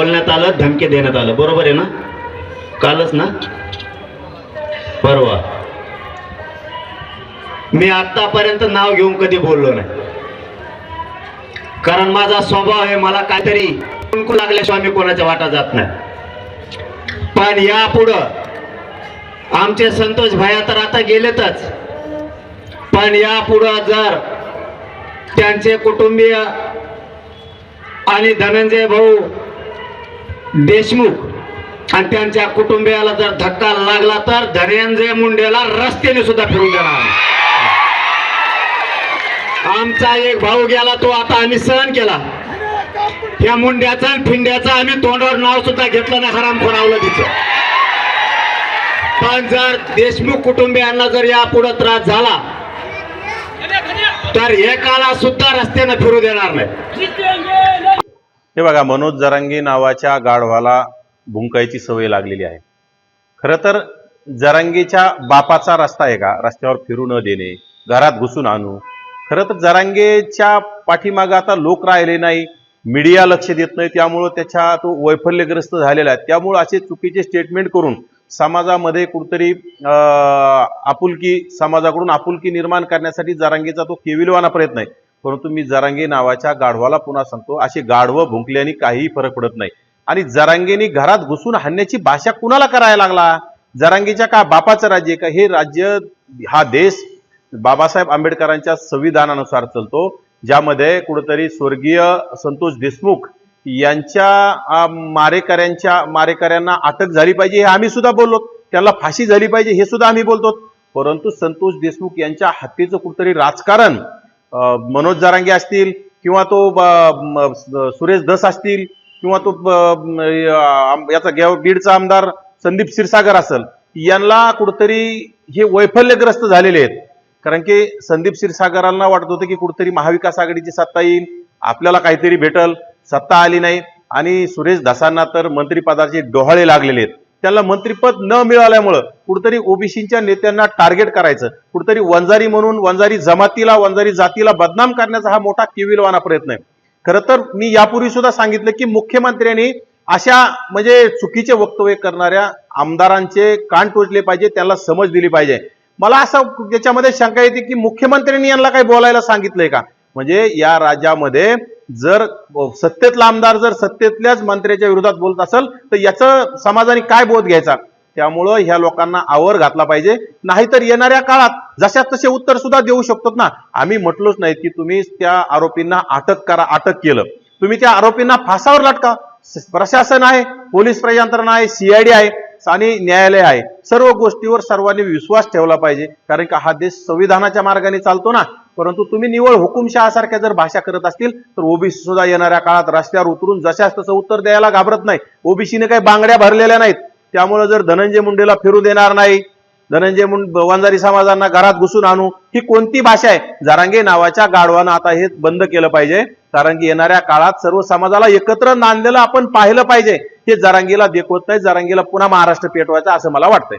बोलण्यात आलं धमकी देण्यात आलं. बरोबर आहे ना? कालच ना? परवा. मी आतापर्यंत नाव घेऊन कधी बोललो नाही. कारण माझा स्वभाव आहे मला काहीतरी कुंकू लागल्याशिवाय मी कोणाच्या वाटा जात नाही. पण यापुढं आमचे संतोष भाया तर आता गेलेतच. पण यापुढं जर त्यांचे कुटुंबीय आणि धनंजय भाऊ देशमुख आणि त्यांच्या कुटुंबियाला जर धक्का लागला तर धनंजय मुंडेला रस्त्याने सुद्धा फिरून देणार आमचा एक भाऊ गेला तो आता आम्ही सहन केला. या मुंड्याचा आणि फिंड्याचा आम्ही तोंडावर नाव सुद्धा घेतलं नाही हराम खोरावलं तिचं पण जर देशमुख कुटुंबियांना जर या पुढं त्रास झाला तर एकाला सुद्धा रस्त्यानं फिरू देणार नाही. हे बघा मनोज जरांगे नावाच्या गाढवाला भुंकायची सवय लागलेली आहे. खरं तर जरांगेच्या बापाचा रस्ता आहे का? रस्त्यावर फिरू न देणे घरात घुसून आणू. खरं तर जरांगेच्या पाठीमागं आता लोक राहिले नाही मीडिया लक्ष देत नाही त्यामुळं त्याच्या तो वैफल्यग्रस्त झालेला आहे. त्यामुळं असे चुकीचे स्टेटमेंट करून समाजामध्ये कुठतरी आपुलकी समाजाकडून आपुलकी निर्माण करण्यासाठी जरांगेचा तो केविलवाना प्रयत्न आहे. परंतु मी जरांगे नावाच्या गाढवाला पुन्हा सांगतो अशी गाढवं भुंकल्याने काहीही फरक पडत नाही. आणि जरांगेनी घरात घुसून हाणण्याची भाषा कुणाला करायला लागला? जरांगेच्या का बापाचं राज्य आहे का? हे राज्य हा देश बाबासाहेब आंबेडकरांच्या संविधानानुसार चालतो ज्यामध्ये कुठंतरी स्वर्गीय संतोष देशमुख यांच्या मारेकऱ्यांच्या मारेकऱ्यांना अटक झाली पाहिजे हे आम्ही सुद्धा बोललो. त्यांना फाशी झाली पाहिजे हे सुद्धा आम्ही बोलतो. परंतु संतोष देशमुख यांच्या हत्येचं कुठंतरी राजकारण मनोज जारांगे असतील किंवा तो ब- म- सुरेश धस असतील किंवा तो ब- याचा गेव- बीडचा आमदार संदीप क्षीरसागर असेल यांना कुठंतरी हे वैफल्यग्रस्त झालेले आहेत. कारण की संदीप क्षीरसागरांना वाटत होतं की कुठंतरी महाविकास आघाडीची सत्ता येईल आपल्याला काहीतरी भेटल सत्ता आली नाही. आणि सुरेश धसांना तर मंत्रिपदाचे डोहाळे लागलेले आहेत. त्यांना मंत्रिपद न मिळाल्यामुळं कुठतरी ओबीसीच्या नेत्यांना टार्गेट करायचं. कुठतरी वंजारी म्हणून वंजारी जमातीला वंजारी जातीला बदनाम करण्याचा हा मोठा किविलवाना प्रयत्न आहे. खरं तर मी यापूर्वी सुद्धा सांगितलं की मुख्यमंत्र्यांनी अशा म्हणजे चुकीचे वक्तव्य करणाऱ्या आमदारांचे कान टोचले पाहिजे त्यांना समज दिली पाहिजे. मला असं त्याच्यामध्ये शंका येते की मुख्यमंत्र्यांनी यांना काही बोलायला सांगितलंय का? म्हणजे या राज्यामध्ये जर सत्तेतला आमदार जर सत्तेतल्याच मंत्र्याच्या विरोधात बोलत असेल तर याचं समाजाने काय बोध घ्यायचा? त्यामुळं ह्या लोकांना आवर घातला पाहिजे. नाहीतर येणाऱ्या काळात जशा तसे उत्तर सुद्धा देऊ शकतो ना. आम्ही म्हटलोच नाही की तुम्ही त्या आरोपींना अटक करा अटक केलं. तुम्ही त्या आरोपींना फासावर लटका. प्रशासन आहे पोलीस प्रयंत्रणा आहे सीआयडी आहे. आणि न्यायालय आहे. सर्व गोष्टीवर सर्वांनी विश्वास ठेवला पाहिजे. कारण का हा देश संविधानाच्या मार्गाने चालतो ना. परंतु तुम्ही निवळ हुकुमशहासारख्या जर भाषा करत असतील तर ओबीसी सुद्धा येणाऱ्या काळात रस्त्यावर उतरून जशाच तसं उत्तर द्यायला घाबरत नाही. ओबीसीने काही बांगड्या भरलेल्या नाहीत. त्यामुळे जर धनंजय मुंडेला फिरू देणार नाही धनंजय मुंड वंजारी समाजांना घरात घुसून आणू ही कोणती भाषा आहे? जरांगे नावाच्या गाढवानं आता हे बंद केलं पाहिजे. कारण की येणाऱ्या काळात सर्व समाजाला एकत्र नांदलेलं आपण पाहिलं पाहिजे. ते जरांगीला देखवत नाही जरांगीला पुन्हा महाराष्ट्र पेटवायचं असं मला वाटतंय.